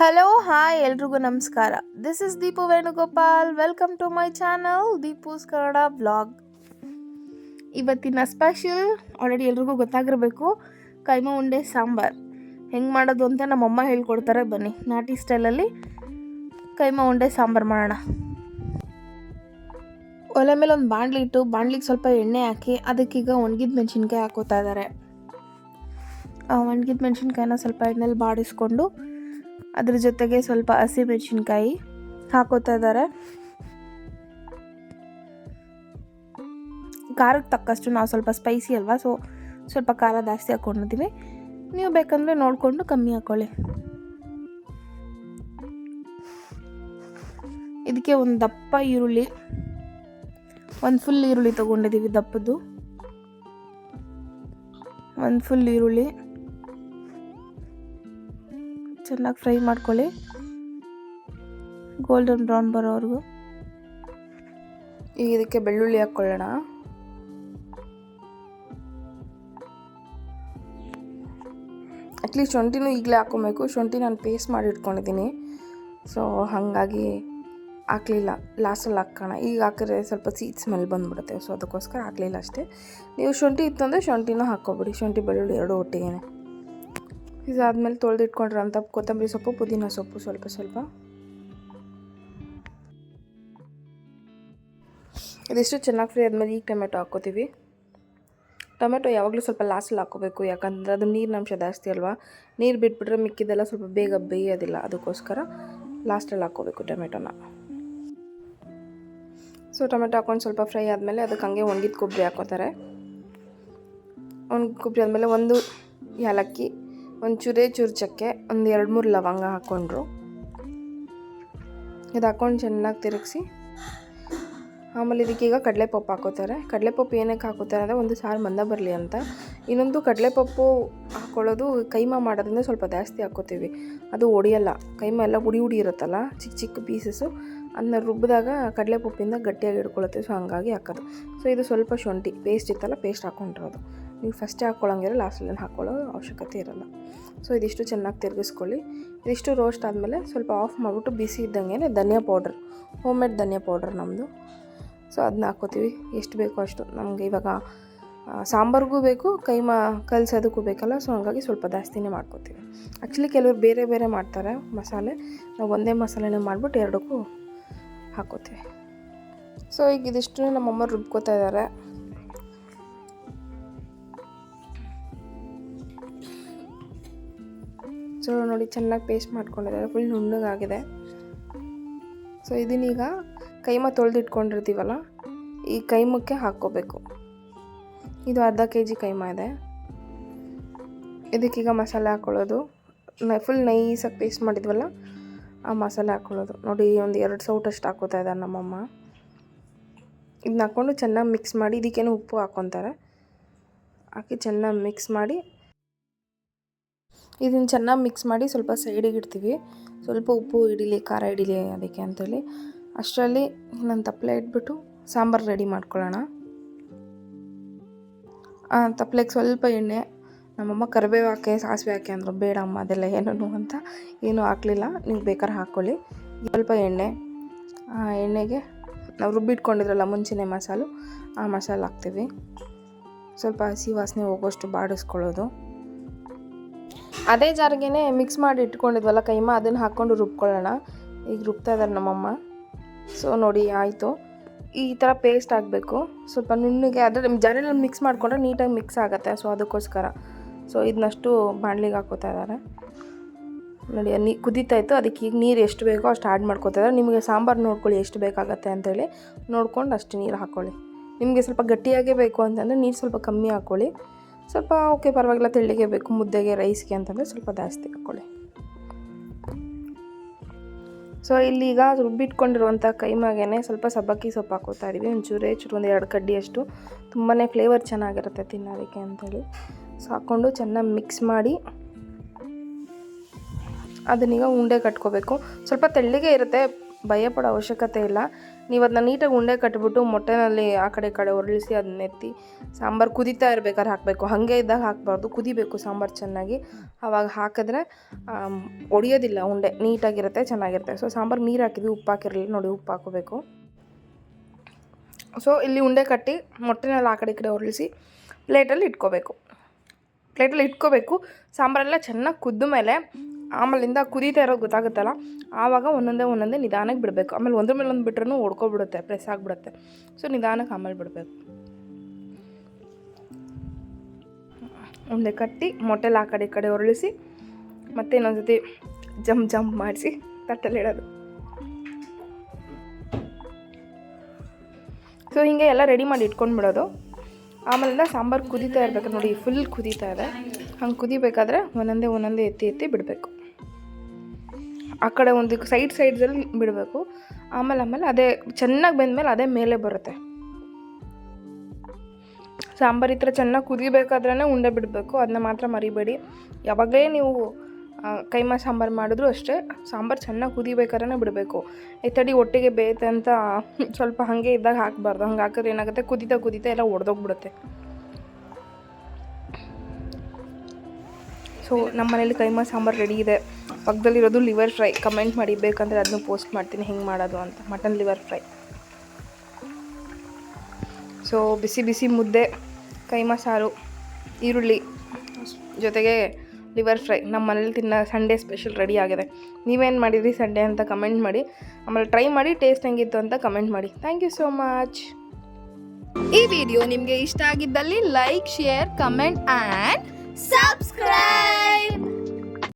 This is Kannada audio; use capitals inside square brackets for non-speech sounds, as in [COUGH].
ಹಲೋ ಹಾಯ್ ಎಲ್ರಿಗೂ ನಮಸ್ಕಾರ. This is Deepu Venugopal welcome to my channel Deepu's Kannada blog ಇವತ್ತಿನ ಸ್ಪೆಷಲ್ ಆಲ್ರೆಡಿ ಎಲ್ರಿಗೂ ಗೊತ್ತಾಗಿರಬೇಕು, ಕೈಮ ಉಂಡೆ ಸಾಂಬಾರ್. ಹೆಂಗೆ ಮಾಡೋದು ಅಂತ ನಮ್ಮಮ್ಮ ಹೇಳ್ಕೊಡ್ತಾರೆ, ಬನ್ನಿ. ನಾಟಿ ಸ್ಟೈಲಲ್ಲಿ ಕೈಮ ಉಂಡೆ ಸಾಂಬಾರು ಮಾಡೋಣ. ಒಲೆ ಮೇಲೆ ಒಂದು ಬಾಣಲಿ ಇಟ್ಟು, ಬಾಣಲಿಗೆ ಸ್ವಲ್ಪ ಎಣ್ಣೆ ಹಾಕಿ, ಅದಕ್ಕೀಗ ಒಣಗಿದ ಮೆಣಸಿನ್ಕಾಯಿ ಹಾಕೋತಾ ಇದ್ದಾರೆ ಒಣಗಿದ ಮೆಣಸಿನ್ಕಾಯಿನ ಸ್ವಲ್ಪ ಎಣ್ಣೆಲಿ ಬಾಡಿಸ್ಕೊಂಡು ಅದ್ರ ಜೊತೆಗೆ ಸ್ವಲ್ಪ ಹಸಿ ಮೆಣಸಿನ್ಕಾಯಿ ಹಾಕೋತಾ ಇದ್ದಾರೆ. ಖಾರಕ್ಕೆ ತಕ್ಕಷ್ಟು ನಾವು ಸ್ವಲ್ಪ ಸ್ಪೈಸಿ ಅಲ್ವಾ? ಸೊ ಸ್ವಲ್ಪ ಖಾರ ಜಾಸ್ತಿ ಹಾಕೊಂಡಿದ್ದೀವಿ. ನೀವು ಬೇಕಂದರೆ ನೋಡಿಕೊಂಡು ಕಮ್ಮಿ ಹಾಕ್ಕೊಳ್ಳಿ ಇದಕ್ಕೆ ಒಂದು ದಪ್ಪ ಈರುಳ್ಳಿ, ಒಂದು ಫುಲ್ ಈರುಳ್ಳಿ ತೊಗೊಂಡಿದ್ದೀವಿ ದಪ್ಪದ್ದು. ಒಂದು ಫುಲ್ ಈರುಳ್ಳಿ. ಚೆನ್ನಾಗಿ ಫ್ರೈ ಮಾಡ್ಕೊಳ್ಳಿ. ಗೋಲ್ಡನ್ ಬ್ರೌನ್ ಬರೋವರೆಗೂ. ಈಗ ಇದಕ್ಕೆ ಬೆಳ್ಳುಳ್ಳಿ ಹಾಕ್ಕೊಳ್ಳೋಣ. ಅಟ್ಲೀಸ್ಟ್ ಶುಂಠಿನೂ ಈಗಲೇ ಹಾಕ್ಕೊಬೇಕು. ಶುಂಠಿ ನಾನು ಪೇಸ್ಟ್ ಮಾಡಿ ಇಟ್ಕೊಂಡಿದ್ದೀನಿ. ಸೊ ಹಾಗಾಗಿ ಹಾಕ್ಲಿಲ್ಲ. ಲಾಸ್ಟಲ್ಲಿ ಹಾಕೋಣ. ಈಗ ಹಾಕಿದ್ರೆ ಸ್ವಲ್ಪ ಸೀಟ್ ಸ್ಮೆಲ್ ಬಂದುಬಿಡುತ್ತೆ. ಸೊ ಅದಕ್ಕೋಸ್ಕರ ಹಾಕಲಿಲ್ಲ ಅಷ್ಟೇ. ನೀವು ಶುಂಠಿ ಇತ್ತು ಅಂದರೆ ಶುಂಠಿನೂ ಹಾಕ್ಕೊಬಿಡಿ. ಶುಂಠಿ, ಬೆಳ್ಳುಳ್ಳಿ ಎರಡು ಒಟ್ಟಿಗೆ ಇದಾದ್ಮೇಲೆ ತೊಳೆದಿಟ್ಕೊಂಡಿರೋಂಥ ಕೊತ್ತಂಬರಿ ಸೊಪ್ಪು, ಪುದೀನ ಸೊಪ್ಪು ಸ್ವಲ್ಪ ಸ್ವಲ್ಪ. ಇದಿಷ್ಟು ಚೆನ್ನಾಗಿ ಫ್ರೈ ಆದಮೇಲೆ ಈಗ ಟೊಮೆಟೊ ಹಾಕ್ಕೋತೀವಿ. ಟೊಮೆಟೊ ಯಾವಾಗಲೂ ಸ್ವಲ್ಪ ಲಾಸ್ಟಲ್ಲಿ ಹಾಕೋಬೇಕು ಯಾಕಂದರೆ ಅದು ನೀರಿನ ಅಂಶ ಜಾಸ್ತಿ ಅಲ್ವಾ? ನೀರು ಬಿಟ್ಬಿಟ್ರೆ ಮಿಕ್ಕಿದೆಲ್ಲ ಸ್ವಲ್ಪ ಬೇಗ ಬೇಯೋದಿಲ್ಲ, ಅದಕ್ಕೋಸ್ಕರ ಲಾಸ್ಟಲ್ಲಿ ಹಾಕ್ಕೋಬೇಕು ಟೊಮೆಟೊನ. ಸೊ ಟೊಮೆಟೊ ಹಾಕೊಂಡು ಸ್ವಲ್ಪ ಫ್ರೈ ಆದಮೇಲೆ ಅದಕ್ಕೆ ಹಂಗೆ ಒಣಗಿದ ಕೊಬ್ಬರಿ ಹಾಕೋತಾರೆ ಒಣಗಿದ ಕೊಬ್ಬರಿ ಆದಮೇಲೆ ಒಂದು ಏಲಕ್ಕಿ ಒಂದು ಚೂರೇ ಚಕ್ಕೆ ಒಂದು ಎರಡು ಮೂರು ಲವಂಗ ಹಾಕ್ಕೊಂಡ್ರು ಇದು ಹಾಕ್ಕೊಂಡು ಚೆನ್ನಾಗಿ ತಿರುಗಿಸಿ, ಆಮೇಲೆ ಇದಕ್ಕೀಗ ಕಡಲೆಪಪ್ಪು ಹಾಕೋತಾರೆ. ಕಡಲೆಪಪ್ಪು ಏನಕ್ಕೆ ಹಾಕೋತಾರೆ ಅಂದರೆ ಒಂದು ಸಾರು ಮಂದ ಬರಲಿ ಅಂತ. ಇನ್ನೊಂದು ಕಡಲೆಪಪ್ಪು ಹಾಕ್ಕೊಳ್ಳೋದು ಕೈಮಾ ಮಾಡೋದ್ರಿಂದ ಸ್ವಲ್ಪ ಜಾಸ್ತಿ ಹಾಕ್ಕೋತೀವಿ ಅದು ಒಡೆಯಲ್ಲ, ಕೈಮಾ ಎಲ್ಲ ಉಡಿ ಉಡಿ ಇರುತ್ತಲ್ಲ ಚಿಕ್ಕ ಚಿಕ್ಕ ಪೀಸಸ್ಸು ಅದನ್ನ ರುಬ್ಬಿದಾಗ ಕಡಲೆಪಪ್ಪಿಂದ ಗಟ್ಟಿಯಾಗಿ ಇಟ್ಕೊಳತ್ತೆ. ಸೊ ಹಂಗಾಗಿ ಹಾಕೋದು. ಸೊ ಇದು ಸ್ವಲ್ಪ ಶುಂಠಿ ಪೇಸ್ಟ್ ಇತ್ತಲ್ಲ ಪೇಸ್ಟ್ ಹಾಕ್ಕೊಂಡಿರೋದು ನೀವು ಫಸ್ಟೇ ಹಾಕ್ಕೊಳ್ಳೋಂಗಿರೋ ಲಾಸ್ಟಲ್ಲಿ ಹಾಕ್ಕೊಳ್ಳೋ ಅವಶ್ಯಕತೆ ಇರೋಲ್ಲ. ಸೊ ಇದಿಷ್ಟು ಚೆನ್ನಾಗಿ ತಿರುಗಿಸ್ಕೊಳ್ಳಿ. ಇದಿಷ್ಟು ರೋಸ್ಟ್ ಆದಮೇಲೆ ಸ್ವಲ್ಪ ಆಫ್ ಮಾಡಿಬಿಟ್ಟು ಬಿಸಿ ಇದ್ದಂಗೆ ಧನಿಯಾ ಪೌಡ್ರ್ ಹೋಮ್ ಮೇಡ್ ಧನಿಯಾ ಪೌಡ್ರ್ ನಮ್ಮದು ಸೊ ಅದನ್ನ ಹಾಕೋತೀವಿ. ಎಷ್ಟು ಬೇಕೋ ಅಷ್ಟು. ನಮಗೆ ಇವಾಗ ಸಾಂಬಾರಿಗೂ ಬೇಕು, ಕೈ ಕೈಮಾ ಕಲ್ಸೋದಕ್ಕೂ ಬೇಕಲ್ಲ ಸೊ ಹಂಗಾಗಿ ಸ್ವಲ್ಪ ಜಾಸ್ತಿನೇ ಮಾಡ್ಕೋತೀವಿ. ಆ್ಯಕ್ಚುಲಿ ಕೆಲವರು ಬೇರೆ ಬೇರೆ ಮಾಡ್ತಾರೆ ಮಸಾಲೆ. ನಾವು ಒಂದೇ ಮಸಾಲೆನೇ ಮಾಡಿಬಿಟ್ಟು ಎರಡಕ್ಕೂ ಹಾಕ್ಕೋತೀವಿ ಸೊ ಈಗ ಇದಿಷ್ಟು ನಮ್ಮಮ್ಮ ರುಬ್ಕೋತಾ ಇದ್ದಾರೆ. ಸೊ ನೋಡಿ, ಚೆನ್ನಾಗಿ ಪೇಸ್ಟ್ ಮಾಡ್ಕೊಂಡಿದ್ದಾರೆ. ಫುಲ್ ನುಣ್ಣಗಾಗಿದೆ. ಸೊ ಇದನ್ನೀಗ ಕೈಮ ತೊಳೆದಿಟ್ಕೊಂಡಿರ್ತೀವಲ್ಲ, ಈ ಕೈಮಕ್ಕೆ ಹಾಕ್ಕೋಬೇಕು. ಇದು ಅರ್ಧ ಕೆ ಜಿ ಕೈಮ ಇದೆ. ಇದಕ್ಕೀಗ ಮಸಾಲೆ ಹಾಕ್ಕೊಳ್ಳೋದು ಫುಲ್ ನೈಸಾಗಿ ಪೇಸ್ಟ್ ಮಾಡಿದ್ವಲ್ಲ, ಆ ಮಸಾಲೆ ಹಾಕ್ಕೊಳ್ಳೋದು ನೋಡಿ, ಒಂದು ಎರಡು ಸೌಟಷ್ಟು ಹಾಕೋತಾ ಇದ್ದಾರೆ ನಮ್ಮಮ್ಮ. ಇದನ್ನ ಹಾಕ್ಕೊಂಡು ಚೆನ್ನಾಗಿ ಮಿಕ್ಸ್ ಮಾಡಿ, ಇದಕ್ಕೇನು ಉಪ್ಪು ಹಾಕ್ಕೊತಾರೆ ಹಾಕಿ ಚೆನ್ನಾಗಿ ಮಿಕ್ಸ್ ಮಾಡಿ ಇದನ್ನು ಚೆನ್ನಾಗಿ ಮಿಕ್ಸ್ ಮಾಡಿ ಸ್ವಲ್ಪ ಸೈಡಿಗೆ ಇಡ್ತೀವಿ. ಸ್ವಲ್ಪ ಉಪ್ಪು ಹಿಡಿಲಿ ಖಾರ ಇಡೀಲಿ ಅದಕ್ಕೆ ಅಂಥೇಳಿ ಅಷ್ಟರಲ್ಲಿ ನಾನು ತಪ್ಪಲೆ ಇಟ್ಬಿಟ್ಟು ಸಾಂಬಾರು ರೆಡಿ ಮಾಡ್ಕೊಳ್ಳೋಣ. ತಪ್ಪಲೆಗೆ ಸ್ವಲ್ಪ ಎಣ್ಣೆ, ನಮ್ಮಮ್ಮ ಕರಿಬೇವು ಹಾಕಿ, ಸಾಸಿವೆ ಹಾಕಿ ಅಂದರು, ಬೇಡ ಅಮ್ಮ, ಅದೆಲ್ಲ ಏನೂ ಅಂತ ಏನೂ ಹಾಕಲಿಲ್ಲ, ನೀವು ಬೇಕಾದ್ರೆ ಹಾಕ್ಕೊಳ್ಳಿ ಸ್ವಲ್ಪ ಎಣ್ಣೆ, ಆ ಎಣ್ಣೆಗೆ ನಾವು ರುಬ್ಬಿಟ್ಕೊಂಡಿದ್ರಲ್ಲ ಮುಂಚೆನೇ ಮಸಾಲು, ಆ ಮಸಾಲೆ ಹಾಕ್ತೀವಿ. ಸ್ವಲ್ಪ ಹಸಿ ವಾಸನೆ ಹೋಗೋಷ್ಟು ಬಾಡಿಸ್ಕೊಳ್ಳೋದು. ಅದೇ ಜಾರಿಗೆ ಮಿಕ್ಸ್ ಮಾಡಿ ಇಟ್ಕೊಂಡಿದ್ವಲ್ಲ ಕೈಮ, ಅದನ್ನು ಹಾಕ್ಕೊಂಡು ರುಬ್ಕೊಳ್ಳೋಣ. ಈಗ ರುಬ್ತಾ ಇದ್ದಾರೆ ನಮ್ಮಮ್ಮ. ಸೊ ನೋಡಿ, ಆಯಿತು. ಈ ಥರ ಪೇಸ್ಟ್ ಆಗಬೇಕು. ಸ್ವಲ್ಪ ನುಣ್ಣಗೆ ಆದರೆ ನಿಮ್ಮ ಜಾರಿನಲ್ಲಿ ಮಿಕ್ಸ್ ಮಾಡಿಕೊಂಡ್ರೆ ನೀಟಾಗಿ ಮಿಕ್ಸ್ ಆಗುತ್ತೆ. ಸೊ ಅದಕ್ಕೋಸ್ಕರ. ಸೊ ಇದನ್ನಷ್ಟು ಬಾಣಲಿಗೆ ಹಾಕೋತಾ ಇದ್ದಾರೆ ನೋಡಿ ನೀ ಕುದೀತಾಯಿತ್ತು ಅದಕ್ಕೆ ಈಗ ನೀರು ಎಷ್ಟು ಬೇಕೋ ಅಷ್ಟು ಆ್ಯಡ್ ಮಾಡ್ಕೋತಾ ಇದ್ದಾರೆ ನಿಮಗೆ ಸಾಂಬಾರು ನೋಡ್ಕೊಳ್ಳಿ, ಎಷ್ಟು ಬೇಕಾಗತ್ತೆ ಅಂತೇಳಿ ನೋಡ್ಕೊಂಡು ಅಷ್ಟು ನೀರು ಹಾಕ್ಕೊಳ್ಳಿ ನಿಮಗೆ ಸ್ವಲ್ಪ ಗಟ್ಟಿಯಾಗೇ ಬೇಕು ಅಂತಂದರೆ ನೀರು ಸ್ವಲ್ಪ ಕಮ್ಮಿ ಹಾಕ್ಕೊಳ್ಳಿ ಸ್ವಲ್ಪ ಓಕೆ, ಪರವಾಗಿಲ್ಲ, ತೆಳ್ಳಿಗೆ ಬೇಕು, ಮುದ್ದೆಗೆ ರೈಸ್ಗೆ ಅಂತಂದರೆ ಸ್ವಲ್ಪ ಜಾಸ್ತಿ ಹಾಕ್ಕೊಳ್ಳಿ ಸೊ ಈಗ ರುಬ್ಬಿಟ್ಕೊಂಡಿರುವಂಥ ಕೈಮಾಗೇನೆ ಸ್ವಲ್ಪ ಸಬ್ಬಕ್ಕಿ ಸೊಪ್ಪು ಹಾಕೋತಾ ಇದ್ದೀವಿ ಒಂಚೂರೇ, ಚೂರು ಒಂದು ಎರಡು ಕಡ್ಡಿಯಷ್ಟು ತುಂಬಾ ಫ್ಲೇವರ್ ಚೆನ್ನಾಗಿರುತ್ತೆ ತಿನ್ನೋದಕ್ಕೆ ಅಂಥೇಳಿ ಸೊ ಹಾಕ್ಕೊಂಡು ಚೆನ್ನಾಗಿ ಮಿಕ್ಸ್ ಮಾಡಿ ಅದನ್ನೀಗ ಉಂಡೆ ಕಟ್ಕೋಬೇಕು. ಸ್ವಲ್ಪ ತೆಳ್ಳಿಗೆ ಇರುತ್ತೆ ಭಯಪಡೋ ಅವಶ್ಯಕತೆ ಇಲ್ಲ. ನೀವು ಅದನ್ನ ನೀಟಾಗಿ ಉಂಡೆ ಕಟ್ಬಿಟ್ಟು ಮೊಟ್ಟೆನಲ್ಲಿ ಆ ಕಡೆ ಕಡೆ ಒರಳಿಸಿ ಅದನ್ನ ಎತ್ತಿ ಸಾಂಬಾರು ಕುದೀತಾ ಇರ್ಬೇಕಾದ್ರೆ ಹಾಕಬೇಕು. ಹಾಗೆ ಇದ್ದಾಗ ಹಾಕಬಾರ್ದು. ಕುದಿಬೇಕು ಸಾಂಬಾರು ಚೆನ್ನಾಗಿ. ಆವಾಗ ಹಾಕಿದ್ರೆ ಒಡೆಯೋದಿಲ್ಲ ಉಂಡೆ. ನೀಟಾಗಿರುತ್ತೆ, ಚೆನ್ನಾಗಿರುತ್ತೆ. ಸೊ ಸಾಂಬಾರು ನೀರು ಹಾಕಿದ್ವಿ, ಉಪ್ಪು ಹಾಕಿರಲಿಲ್ಲ. ನೋಡಿ, ಉಪ್ಪು ಹಾಕೋಬೇಕು. ಸೊ ಇಲ್ಲಿ ಉಂಡೆ ಕಟ್ಟಿ ಮೊಟ್ಟೆನಲ್ಲಿ ಆ ಕಡೆ ಈ ಕಡೆ ಹೊರಳಿಸಿ ಪ್ಲೇಟಲ್ಲಿ ಇಟ್ಕೋಬೇಕು. ಪ್ಲೇಟಲ್ಲಿ ಇಟ್ಕೋಬೇಕು. ಸಾಂಬಾರೆಲ್ಲ ಚೆನ್ನಾಗಿ ಕುದ್ದ ಮೇಲೆ ಆಮೇಲಿಂದ ಕುದೀತಾ ಇರೋದು ಗೊತ್ತಾಗುತ್ತಲ್ಲ? ಆವಾಗ ಒಂದೊಂದೇ ಒಂದೊಂದೇ ನಿಧಾನಕ್ಕೆ ಬಿಡಬೇಕು. ಆಮೇಲೆ ಒಂದ್ರ ಮೇಲೆ ಒಂದು ಬಿಟ್ರೂ ಒಡ್ಕೊಬಿಡುತ್ತೆ ಪ್ರೆಸ್ ಆಗಿಬಿಡುತ್ತೆ. ಸೊ ನಿಧಾನಕ್ಕೆ ಆಮೇಲೆ ಬಿಡಬೇಕು. ಒಂದೇ ಕಟ್ಟಿ ಮೊಟ್ಟೆಲ್ಲ ಆ ಕಡೆ ಈ ಕಡೆ ಉರುಳಿಸಿ ಮತ್ತೆ ಇನ್ನೊಂದ್ಸತಿ ಜಂಪ್ ಜಂಪ್ ಮಾಡಿಸಿ ತಟ್ಟಲ್ಲಿ ಇಡೋದು. ಸೊ ಹೀಗೆ ಎಲ್ಲ ರೆಡಿ ಮಾಡಿ ಇಟ್ಕೊಂಡು ಬಿಡೋದು. ಆಮೇಲಿಂದ ಸಾಂಬಾರು ಕುದೀತಾ ಇರಬೇಕು ನೋಡಿ ಫುಲ್ ಕುದೀತಾ ಇದೆ. ಹಂಗೆ ಕುದಿಬೇಕಾದ್ರೆ ಒಂದೊಂದೇ ಒಂದೊಂದೇ ಎತ್ತಿ ಎತ್ತಿ ಬಿಡಬೇಕು. ಆ ಕಡೆ ಒಂದು ಸೈಡ್ ಸೈಡ್ಸಲ್ಲಿ ಬಿಡಬೇಕು. ಆಮೇಲೆ ಆಮೇಲೆ ಅದೇ ಚೆನ್ನಾಗಿ ಬೆಂದಮೇಲೆ ಅದೇ ಮೇಲೆ ಬರುತ್ತೆ. ಸಾಂಬಾರು ಈ ಥರ ಚೆನ್ನಾಗಿ ಕುದಿಬೇಕಾದ್ರೆ ಉಂಡೆ ಬಿಡಬೇಕು. ಅದನ್ನ ಮಾತ್ರ ಮರಿಬೇಡಿ. ಯಾವಾಗಲೇ ನೀವು ಕೈಮಾ ಸಾಂಬಾರು ಮಾಡಿದ್ರು ಅಷ್ಟೇ ಸಾಂಬಾರು ಚೆನ್ನಾಗಿ ಕುದಿಬೇಕಾದ್ರೆ ಬಿಡಬೇಕು. ಎತ್ತಡಿ ಒಟ್ಟಿಗೆ ಬೇಯುತ್ತೆ ಅಂತ [LAUGHS] ಸ್ವಲ್ಪ ಹಾಗೆ ಇದ್ದಾಗ ಹಾಕಬಾರ್ದು. ಹಂಗೆ ಹಾಕಿದ್ರೆ ಏನಾಗುತ್ತೆ? ಕುದಿತಾ ಕುದಿತಾ ಎಲ್ಲ ಒಡೆದೋಗ್ಬಿಡುತ್ತೆ. ಸೊ ನಮ್ಮ ಮನೇಲಿ ಕೈಮಾ ಸಾಂಬಾರು ರೆಡಿ ಇದೆ. ಪಕ್ಕದಲ್ಲಿರೋದು ಲಿವರ್ ಫ್ರೈ. ಕಮೆಂಟ್ ಮಾಡಿ ಬೇಕಂದರೆ ಅದನ್ನು ಪೋಸ್ಟ್ ಮಾಡ್ತೀನಿ, ಹೆಂಗೆ ಮಾಡೋದು ಅಂತ. Mutton liver fry. ಸೊ ಬಿಸಿ ಬಿಸಿ ಮುದ್ದೆ, ಕೈಮಾ ಸಾರು, ಈರುಳ್ಳಿ ಜೊತೆಗೆ ಲಿವರ್ ಫ್ರೈ. ನಮ್ಮ ಮನೇಲಿ ತಿನ್ನೋ ಸಂಡೇ ಸ್ಪೆಷಲ್ ರೆಡಿ ಆಗಿದೆ. ನೀವೇನು ಮಾಡಿದ್ರಿ ಸಂಡೇ ಅಂತ ಕಮೆಂಟ್ ಮಾಡಿ. ಆಮೇಲೆ ಟ್ರೈ ಮಾಡಿ, ಟೇಸ್ಟ್ ಹೆಂಗಿತ್ತು ಅಂತ ಕಮೆಂಟ್ ಮಾಡಿ. Thank you so much. ಈ ವಿಡಿಯೋ ನಿಮಗೆ ಇಷ್ಟ ಆಗಿದ್ದಲ್ಲಿ like, share, comment and subscribe.